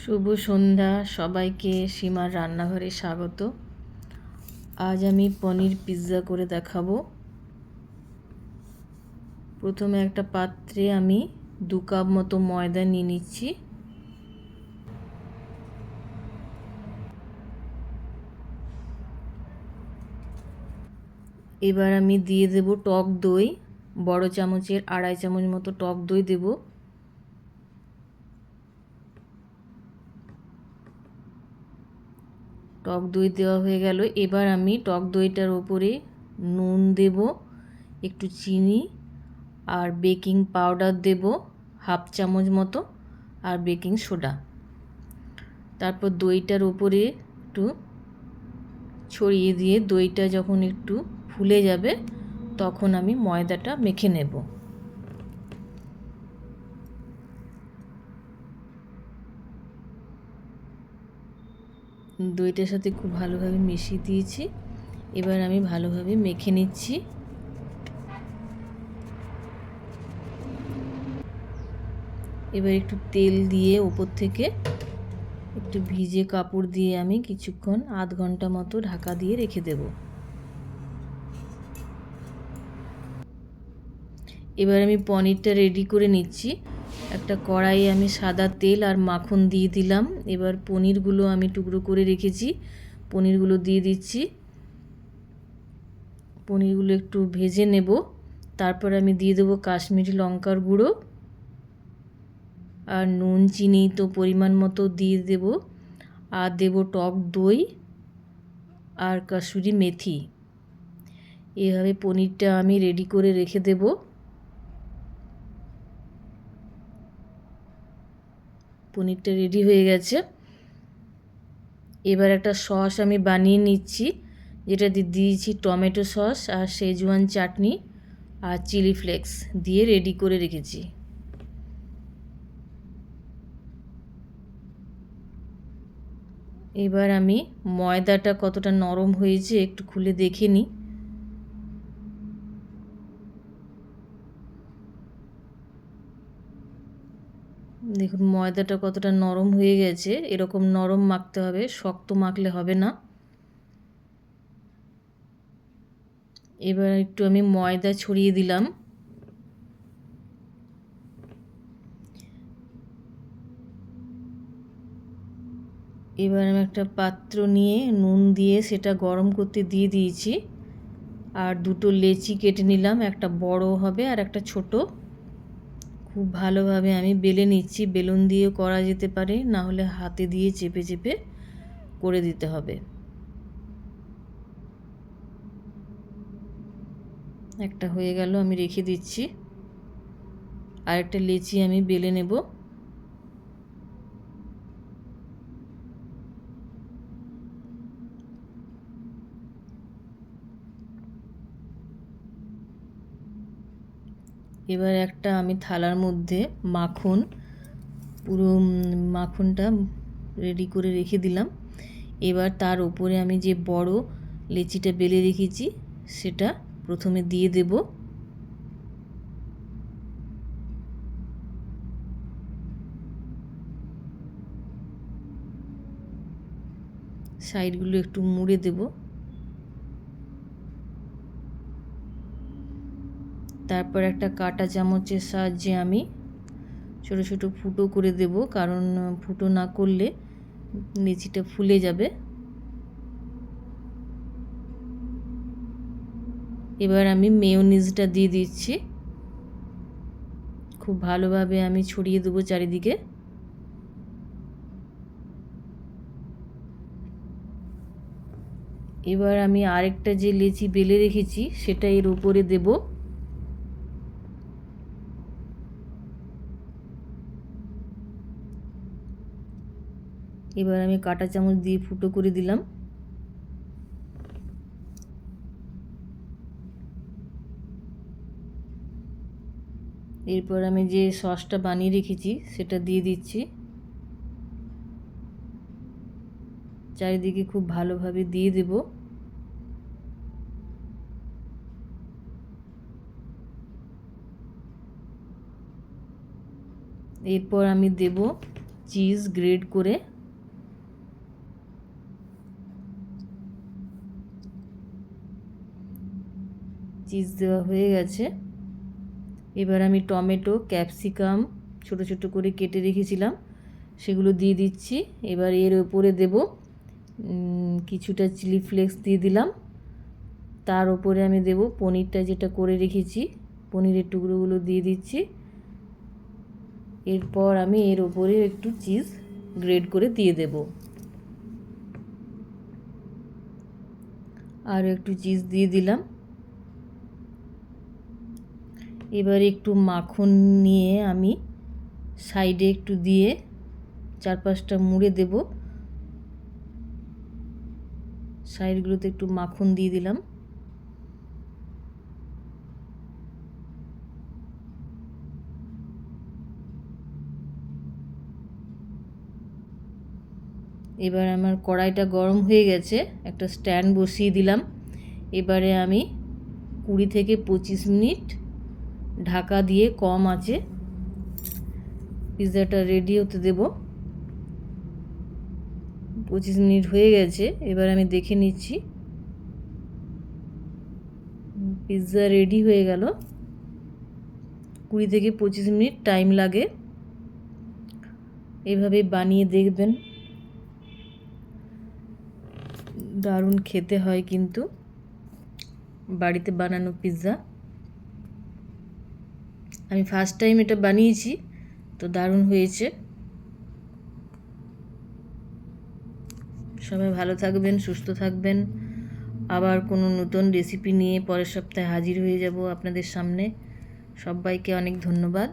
শুভ সন্ধ্যা, সবাইকে সীমার রান্নাঘরে স্বাগত। আজ আমি পনির পিৎজা করে দেখাবো। প্রথমে একটা পাত্রে আমি দু কাপ মতো ময়দা নিয়ে নিচ্ছি। এবার আমি দিয়ে দেব টক দই, বড় চামচের আড়াই চামচ মতো টক দই দেবো। টক দই দেওয়া হয়ে গেল। এবার আমি টক দইটার ওপরে নুন দেব, একটু চিনি আর বেকিং পাউডার দেব, হাফ চামচ মতো, আর বেকিং সোডা। তারপর দইটার ওপরে একটু ছড়িয়ে দিয়ে দইটা যখন একটু ফুলে যাবে, তখন আমি ময়দাটা মেখে নেব। দইটার সাথে খুব ভালোভাবে মিশিয়ে দিয়েছি। এবার আমি ভালোভাবে মেখে নিচ্ছি। এবার একটু তেল দিয়ে ওপর থেকে একটু ভিজে কাপড় দিয়ে আমি কিছুক্ষণ আধ ঘণ্টা মতো ঢাকা দিয়ে রেখে দেব। এবার আমি পনিরটা রেডি করে নিচ্ছি। একটা কড়াইয়ে আমি সাদা তেল আর মাখন দিয়ে দিলাম। এবার পনিরগুলো আমি টুকরো করে রেখেছি। পনিরগুলো দিয়ে দিচ্ছি। পনিরগুলো একটু ভেজে নেব। তারপর আমি দিয়ে দেবো কাশ্মীরি লঙ্কার গুঁড়ো। আর নুন, চিনি তো পরিমাণ মতো দিয়ে দেব। আর দেব টক দই আর কাসুরি মেথি। এভাবে পনিরটা আমি রেডি করে রেখে দেবো। পনিরটা রেডি হয়ে গেছে। এবার একটা সস আমি বানিয়ে নিচ্ছি, যেটা দিয়ে দিয়েছি টমেটো সস আর শেজওয়ান চাটনি আর চিলি ফ্লেক্স দিয়ে রেডি করে রেখেছি। এবার আমি ময়দাটা কতটা নরম হয়েছে একটু খুলে দেখে নিই। দেখুন, ময়দাটা কতটা নরম হয়ে গেছে, এরকম নরম মাখতে হবে, শক্ত মাখলে হবে না। এবার একটু আমি ময়দা ছড়িয়ে দিলাম। এবার আমি একটা পাত্র নিয়ে নুন দিয়ে সেটা গরম করতে দিয়ে দিয়েছি। আর দুটো লেচি কেটে নিলাম, একটা বড় হবে আর একটা ছোটো। খুব ভালোভাবে আমি বেলে নিচ্ছি, বেলুন দিয়ে করা যেতে পারে, না হলে হাতে দিয়ে চেপে চেপে করে দিতে হবে। একটা হয়ে গেল, আমি রেখে দিচ্ছি। আরেকটা লেচি আমি বেলে নেব। এবার একটা আমি থালার মধ্যে মাখন, পুরো মাখনটা রেডি করে রেখে দিলাম। এবার তার উপরে আমি যে বড় লেচিটা বেলে রেখেছি, সেটা প্রথমে দিয়ে দেব। সাইডগুলো একটু মুড়ে দেবো। তারপর একটা কাটা চামচের সাহায্যে আমি ছোটো ছোটো ফুটো করে দেব, কারণ ফুটো না করলে লিচিটা ফুলে যাবে। এবার আমি মেয়োনিজটা দিয়ে দিচ্ছি। খুব ভালোভাবে আমি ছড়িয়ে দেবো চারিদিকে। এবার আমি আরেকটা যে লেচি বেলে রেখেছি, সেটা এর উপরে দেবো। এবার আমি কাটা চামচ দিয়ে ফুটো করে দিলাম। এরপর আমি যে সসটা বানিয়ে রেখেছি, সেটা দিয়ে দিচ্ছি। চারিদিকে খুব ভালোভাবে দিয়ে দেব। এরপর আমি দেব চিজ গ্রেড করে। চিজ দেওয়া হয়ে গেছে। এবার আমি টমেটো, ক্যাপসিকাম ছোট ছোট করে কেটে রেখেছিলাম। সেগুলো দিয়ে দিচ্ছি। এবার এর ওপরে দেব কিছুটা চিলি ফ্লেক্স দিয়ে দিলাম। তার ওপরে আমি দেব পনিরটা যেটা করে রেখেছি, পনিরের টুকরোগুলো দিয়ে দিচ্ছি। এরপর আমি এর ওপরে একটু চিজ গ্রেড করে দিয়ে দেব। আর একটু চিজ দিয়ে দিলাম। এবার একটু মাখন নিয়ে আমি সাইডে একটু দিয়ে চার পাঁচটা মুড়ে দেব। সাইডগুলোতে একটু মাখন দিয়ে দিলাম। এবার আমার কড়াইটা গরম হয়ে গেছে, একটা স্ট্যান্ড বসিয়ে দিলাম। এবারে আমি কুড়ি থেকে পঁচিশ মিনিট ঢাকা দিয়ে কম আছে। পিৎজাটা রেডি হতে দেব। পঁচিশ মিনিট হয়ে গেছে, এবার আমি দেখে নিচ্ছি। পিৎজা রেডি হয়ে গেল। কুড়ি থেকে পঁচিশ মিনিট টাইম লাগে। এভাবে বানিয়ে দেখবেন। দারুণ খেতে হয় কিন্তু। বাড়িতে বানানো পিৎজা আমি ফার্স্ট টাইম এটা বানিয়েছি, তো দারুণ হয়েছে। সবাই ভালো থাকবেন, সুস্থ থাকবেন। আবার কোনো নতুন রেসিপি নিয়ে পরের সপ্তাহে হাজির হয়ে যাব আপনাদের সামনে। সবাইকে অনেক ধন্যবাদ।